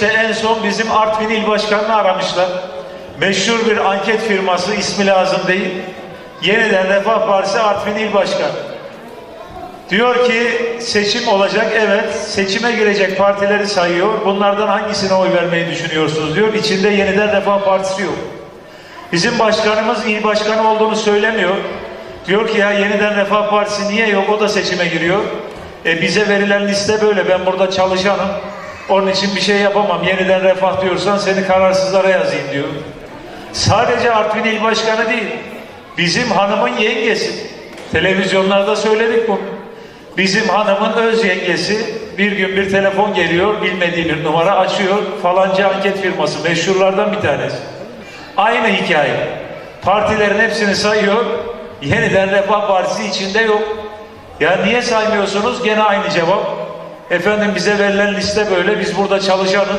işte en son bizim Artvin İl Başkanı'nı aramışlar. Meşhur bir anket firması ismi lazım değil. Yeniden Refah Partisi Artvin İl Başkanı. Diyor ki seçim olacak evet seçime girecek partileri sayıyor. Bunlardan hangisine oy vermeyi düşünüyorsunuz diyor. İçinde yeniden Refah Partisi yok. Bizim başkanımız il başkanı olduğunu söylemiyor. Diyor ki ya yeniden Refah Partisi niye yok o da seçime giriyor. E bize verilen liste böyle ben burada çalışanım. Onun için bir şey yapamam. Yeniden Refah diyorsan seni kararsızlara yazayım diyor. Sadece Artvin İl Başkanı değil. Bizim hanımın yengesi. Televizyonlarda söyledik bunu. Bizim hanımın öz yengesi bir gün bir telefon geliyor, bilmediği bir numara açıyor. Falanca anket firması, meşhurlardan bir tanesi. Aynı hikaye. Partilerin hepsini sayıyor. Yeniden Refah Partisi içinde yok. Ya niye saymıyorsunuz? Gene aynı cevap. Efendim bize verilen liste böyle. Biz burada çalışanız.